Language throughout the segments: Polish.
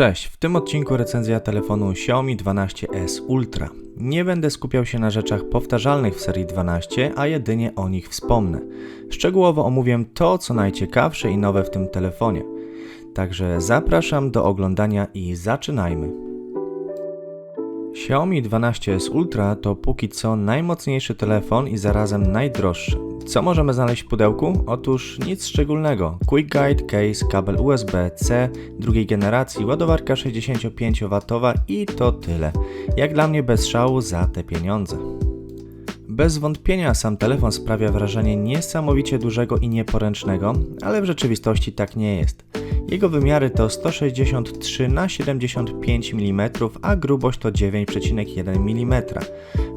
Cześć, w tym odcinku recenzja telefonu Xiaomi 12S Ultra. Nie będę skupiał się na rzeczach powtarzalnych w serii 12, a jedynie o nich wspomnę. Szczegółowo omówię to, co najciekawsze i nowe w tym telefonie. Także zapraszam do oglądania i zaczynajmy. Xiaomi 12S Ultra to póki co najmocniejszy telefon i zarazem najdroższy. Co możemy znaleźć w pudełku? Otóż nic szczególnego. Quick Guide, case, kabel USB-C drugiej generacji, ładowarka 65W i to tyle. Jak dla mnie bez szału za te pieniądze. Bez wątpienia sam telefon sprawia wrażenie niesamowicie dużego i nieporęcznego, ale w rzeczywistości tak nie jest. Jego wymiary to 163 na 75 mm, a grubość to 9,1 mm.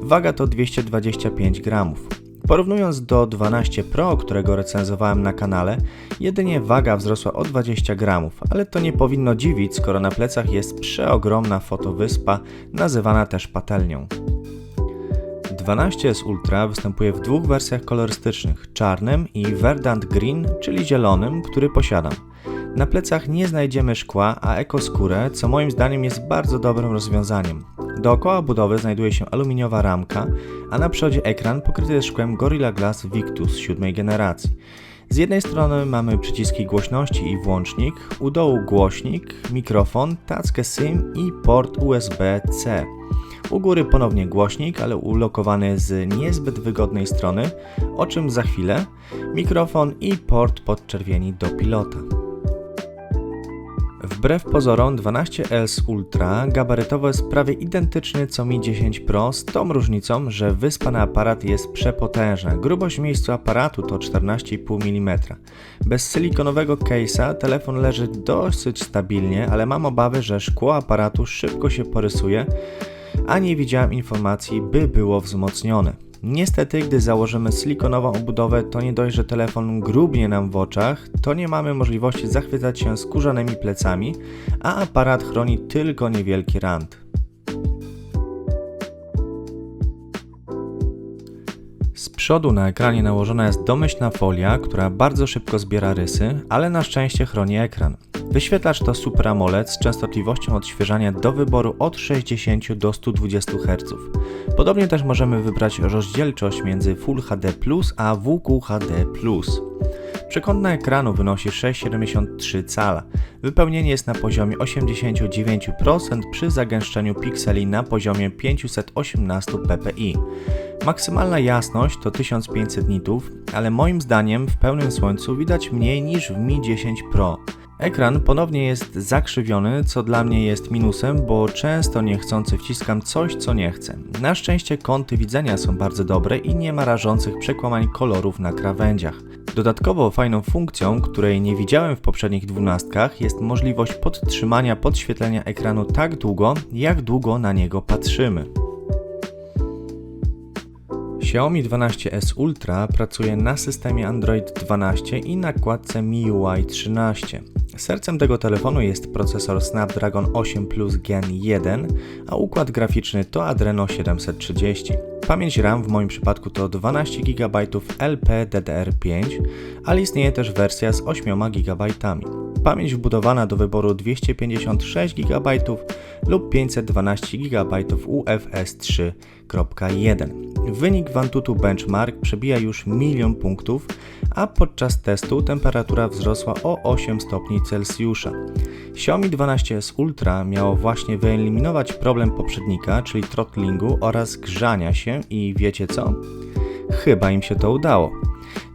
Waga to 225 gramów. Porównując do 12 Pro, którego recenzowałem na kanale, jedynie waga wzrosła o 20 gramów, ale to nie powinno dziwić, skoro na plecach jest przeogromna fotowyspa, nazywana też patelnią. 12S Ultra występuje w dwóch wersjach kolorystycznych, czarnym i Verdant Green, czyli zielonym, który posiadam. Na plecach nie znajdziemy szkła, a ekoskórę, co moim zdaniem jest bardzo dobrym rozwiązaniem. Dookoła budowy znajduje się aluminiowa ramka, a na przodzie ekran pokryty jest szkłem Gorilla Glass Victus siódmej generacji. Z jednej strony mamy przyciski głośności i włącznik, u dołu głośnik, mikrofon, tackę SIM i port USB-C. U góry ponownie głośnik, ale ulokowany z niezbyt wygodnej strony, o czym za chwilę, mikrofon i port podczerwieni do pilota. Wbrew pozorom 12S Ultra gabarytowo jest prawie identyczny co Mi 10 Pro z tą różnicą, że wyspany aparat jest przepotężna. Grubość w miejscu aparatu to 14,5 mm. Bez silikonowego case'a telefon leży dosyć stabilnie, ale mam obawy, że szkło aparatu szybko się porysuje, a nie widziałem informacji, by było wzmocnione. Niestety, gdy założymy silikonową obudowę, to nie dość, że telefon grubnie nam w oczach, to nie mamy możliwości zachwycać się skórzanymi plecami, a aparat chroni tylko niewielki rand. Z przodu na ekranie nałożona jest domyślna folia, która bardzo szybko zbiera rysy, ale na szczęście chroni ekran. Wyświetlacz to Super AMOLED z częstotliwością odświeżania do wyboru od 60 do 120 Hz. Podobnie też możemy wybrać rozdzielczość między Full HD a WQHD. Przekątna ekranu wynosi 6,73 cala. Wypełnienie jest na poziomie 89% przy zagęszczeniu pikseli na poziomie 518 ppi. Maksymalna jasność to 1500 nitów, ale moim zdaniem w pełnym słońcu widać mniej niż w Mi 10 Pro. Ekran ponownie jest zakrzywiony, co dla mnie jest minusem, bo często niechcący wciskam coś, co nie chcę. Na szczęście kąty widzenia są bardzo dobre i nie ma rażących przekłamań kolorów na krawędziach. Dodatkowo fajną funkcją, której nie widziałem w poprzednich dwunastkach, jest możliwość podtrzymania podświetlenia ekranu tak długo, jak długo na niego patrzymy. Xiaomi 12S Ultra pracuje na systemie Android 12 i nakładce MIUI 13. Sercem tego telefonu jest procesor Snapdragon 8 Plus Gen 1, a układ graficzny to Adreno 730. Pamięć RAM w moim przypadku to 12 GB LPDDR5, ale istnieje też wersja z 8 GB. Pamięć wbudowana do wyboru 256 GB lub 512 GB UFS 3.1. Wynik w Antutu Benchmark przebija już milion punktów, a podczas testu temperatura wzrosła o 8 stopni Celsjusza. Xiaomi 12S Ultra miało właśnie wyeliminować problem poprzednika, czyli throttlingu oraz grzania się i wiecie co? Chyba im się to udało.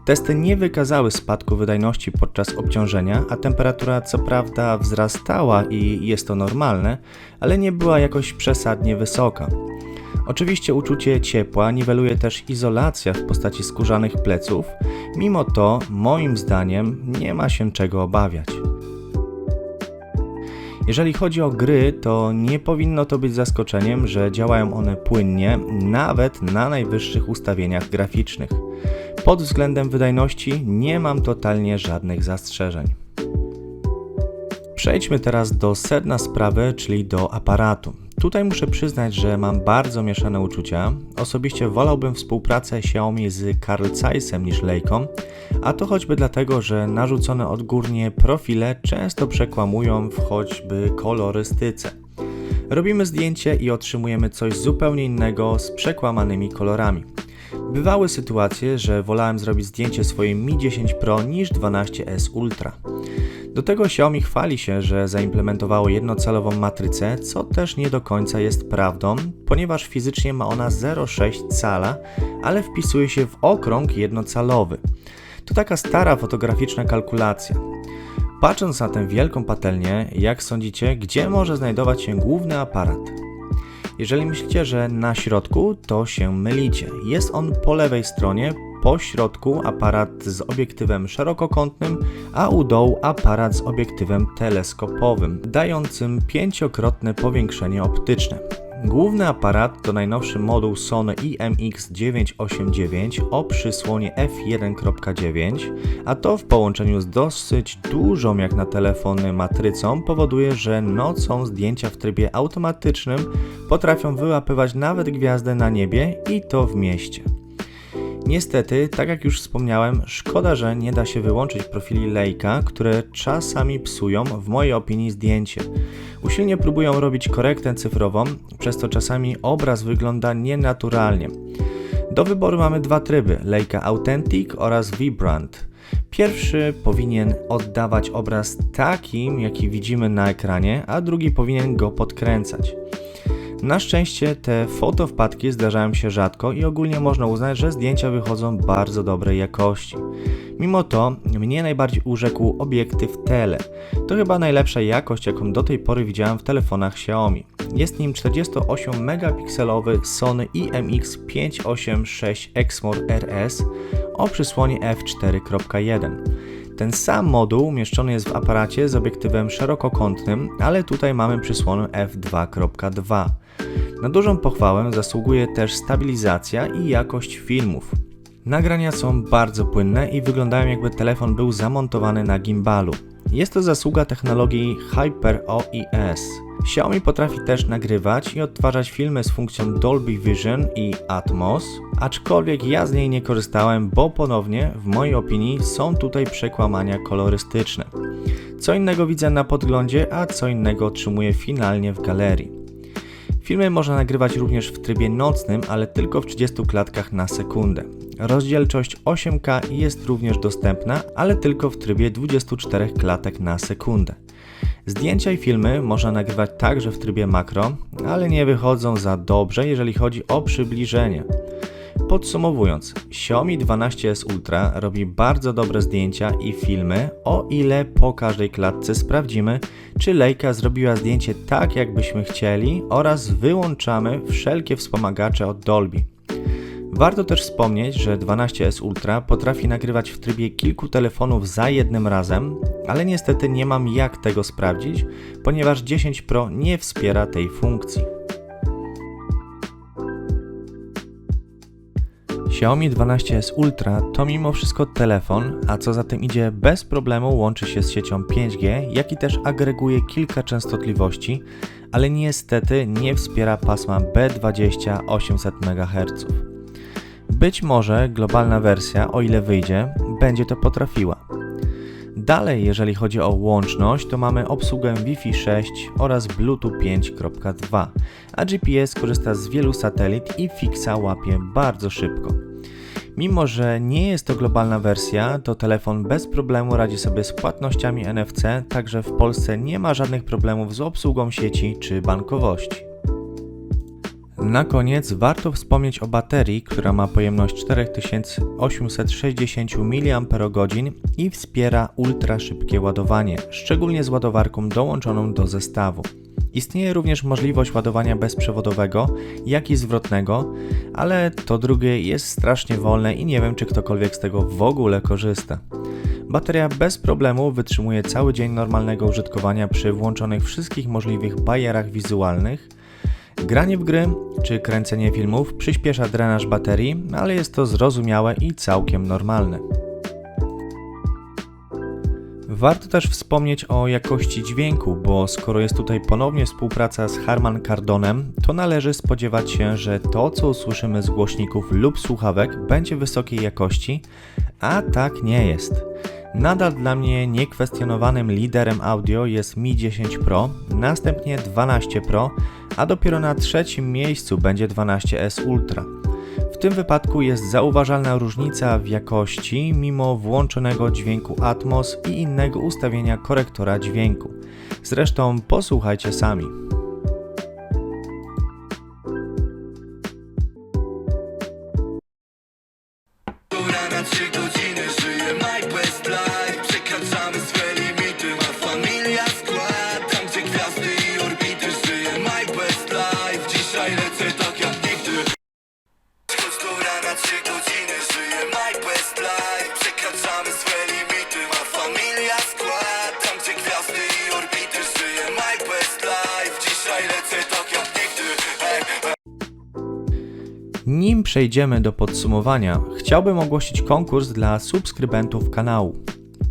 Testy nie wykazały spadku wydajności podczas obciążenia, a temperatura co prawda wzrastała i jest to normalne, ale nie była jakoś przesadnie wysoka. Oczywiście uczucie ciepła niweluje też izolacja w postaci skórzanych pleców, mimo to moim zdaniem nie ma się czego obawiać. Jeżeli chodzi o gry, to nie powinno to być zaskoczeniem, że działają one płynnie, nawet na najwyższych ustawieniach graficznych. Pod względem wydajności nie mam totalnie żadnych zastrzeżeń. Przejdźmy teraz do sedna sprawy, czyli do aparatu. Tutaj muszę przyznać, że mam bardzo mieszane uczucia. Osobiście wolałbym współpracę Xiaomi z Carl Zeissem niż Leiką, a to choćby dlatego, że narzucone odgórnie profile często przekłamują w choćby kolorystyce. Robimy zdjęcie i otrzymujemy coś zupełnie innego z przekłamanymi kolorami. Bywały sytuacje, że wolałem zrobić zdjęcie swoim Mi 10 Pro niż 12S Ultra. Do tego Xiaomi chwali się, że zaimplementowało jednocalową matrycę, co też nie do końca jest prawdą, ponieważ fizycznie ma ona 0,6 cala, ale wpisuje się w okrąg jednocalowy. To taka stara fotograficzna kalkulacja. Patrząc na tę wielką patelnię, jak sądzicie, gdzie może znajdować się główny aparat? Jeżeli myślicie, że na środku, to się mylicie. Jest on po lewej stronie, po środku aparat z obiektywem szerokokątnym, a u dołu aparat z obiektywem teleskopowym, dającym pięciokrotne powiększenie optyczne. Główny aparat to najnowszy moduł Sony IMX989 o przysłonie f1.9, a to w połączeniu z dosyć dużą jak na telefony matrycą powoduje, że nocą zdjęcia w trybie automatycznym potrafią wyłapywać nawet gwiazdę na niebie i to w mieście. Niestety, tak jak już wspomniałem, szkoda, że nie da się wyłączyć profili Leica, które czasami psują, w mojej opinii, zdjęcie. Usilnie próbują robić korektę cyfrową, przez co czasami obraz wygląda nienaturalnie. Do wyboru mamy dwa tryby: Leica Authentic oraz Vibrant. Pierwszy powinien oddawać obraz takim, jaki widzimy na ekranie, a drugi powinien go podkręcać. Na szczęście te fotowpadki zdarzają się rzadko i ogólnie można uznać, że zdjęcia wychodzą bardzo dobrej jakości. Mimo to mnie najbardziej urzekł obiektyw tele. To chyba najlepsza jakość, jaką do tej pory widziałem w telefonach Xiaomi. Jest nim 48 megapikselowy Sony IMX586 Exmor RS o przysłonie f4.1. Ten sam moduł umieszczony jest w aparacie z obiektywem szerokokątnym, ale tutaj mamy przysłonę f2.2. Na dużą pochwałę zasługuje też stabilizacja i jakość filmów. Nagrania są bardzo płynne i wyglądają jakby telefon był zamontowany na gimbalu. Jest to zasługa technologii Hyper OIS. Xiaomi potrafi też nagrywać i odtwarzać filmy z funkcją Dolby Vision i Atmos, aczkolwiek ja z niej nie korzystałem, bo ponownie, w mojej opinii, są tutaj przekłamania kolorystyczne. Co innego widzę na podglądzie, a co innego otrzymuję finalnie w galerii. Filmy można nagrywać również w trybie nocnym, ale tylko w 30 klatkach na sekundę. Rozdzielczość 8K jest również dostępna, ale tylko w trybie 24 klatek na sekundę. Zdjęcia i filmy można nagrywać także w trybie makro, ale nie wychodzą za dobrze, jeżeli chodzi o przybliżenie. Podsumowując, Xiaomi 12S Ultra robi bardzo dobre zdjęcia i filmy, o ile po każdej klatce sprawdzimy, czy Leica zrobiła zdjęcie tak, jakbyśmy chcieli oraz wyłączamy wszelkie wspomagacze od Dolby. Warto też wspomnieć, że 12S Ultra potrafi nagrywać w trybie kilku telefonów za jednym razem, ale niestety nie mam jak tego sprawdzić, ponieważ 10 Pro nie wspiera tej funkcji. Xiaomi 12S Ultra to mimo wszystko telefon, a co za tym idzie bez problemu łączy się z siecią 5G, jak i też agreguje kilka częstotliwości, ale niestety nie wspiera pasma B20 800 MHz. Być może globalna wersja, o ile wyjdzie, będzie to potrafiła. Dalej, jeżeli chodzi o łączność, to mamy obsługę Wi-Fi 6 oraz Bluetooth 5.2, a GPS korzysta z wielu satelit i fixa łapie bardzo szybko. Mimo, że nie jest to globalna wersja, to telefon bez problemu radzi sobie z płatnościami NFC, także w Polsce nie ma żadnych problemów z obsługą sieci czy bankowości. Na koniec warto wspomnieć o baterii, która ma pojemność 4860 mAh i wspiera ultra szybkie ładowanie, szczególnie z ładowarką dołączoną do zestawu. Istnieje również możliwość ładowania bezprzewodowego, jak i zwrotnego, ale to drugie jest strasznie wolne i nie wiem, czy ktokolwiek z tego w ogóle korzysta. Bateria bez problemu wytrzymuje cały dzień normalnego użytkowania przy włączonych wszystkich możliwych bajerach wizualnych. Granie w gry czy kręcenie filmów przyspiesza drenaż baterii, ale jest to zrozumiałe i całkiem normalne. Warto też wspomnieć o jakości dźwięku, bo skoro jest tutaj ponownie współpraca z Harman Kardonem, to należy spodziewać się, że to, co usłyszymy z głośników lub słuchawek, będzie wysokiej jakości, a tak nie jest. Nadal dla mnie niekwestionowanym liderem audio jest Mi 10 Pro, następnie 12 Pro, a dopiero na trzecim miejscu będzie 12S Ultra. W tym wypadku jest zauważalna różnica w jakości mimo włączonego dźwięku Atmos i innego ustawienia korektora dźwięku. Zresztą posłuchajcie sami. Przejdziemy do podsumowania, chciałbym ogłosić konkurs dla subskrybentów kanału.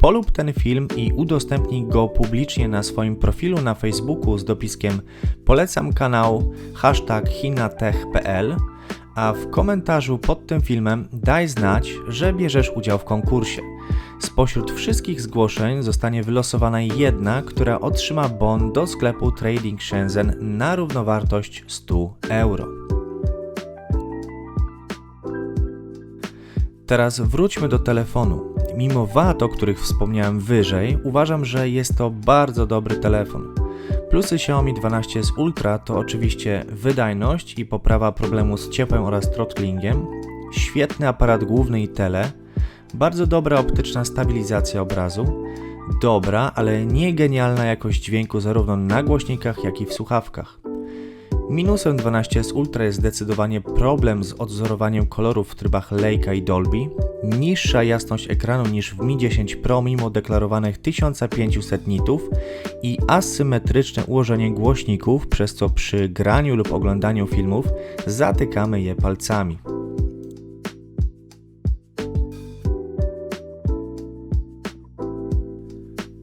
Polub ten film i udostępnij go publicznie na swoim profilu na Facebooku z dopiskiem Polecam kanał hashtag chinatech.pl, a w komentarzu pod tym filmem daj znać, że bierzesz udział w konkursie. Spośród wszystkich zgłoszeń zostanie wylosowana jedna, która otrzyma bon do sklepu Trading Shenzhen na równowartość 100 euro. Teraz wróćmy do telefonu. Mimo wad, o których wspomniałem wyżej, uważam, że jest to bardzo dobry telefon. Plusy Xiaomi 12s Ultra to oczywiście wydajność i poprawa problemu z ciepłem oraz throttlingiem, świetny aparat główny i tele, bardzo dobra optyczna stabilizacja obrazu, dobra, ale nie genialna jakość dźwięku zarówno na głośnikach, jak i w słuchawkach. Minusem 12S Ultra jest zdecydowanie problem z odzorowaniem kolorów w trybach Leica i Dolby, niższa jasność ekranu niż w Mi 10 Pro mimo deklarowanych 1500 nitów i asymetryczne ułożenie głośników, przez co przy graniu lub oglądaniu filmów zatykamy je palcami.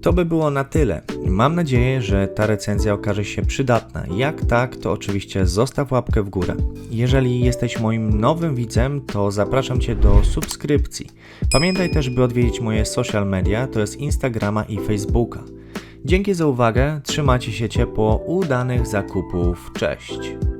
To by było na tyle. Mam nadzieję, że ta recenzja okaże się przydatna. Jak tak, to oczywiście zostaw łapkę w górę. Jeżeli jesteś moim nowym widzem, to zapraszam Cię do subskrypcji. Pamiętaj też, by odwiedzić moje social media, to jest Instagrama i Facebooka. Dzięki za uwagę, trzymajcie się ciepło, udanych zakupów, cześć!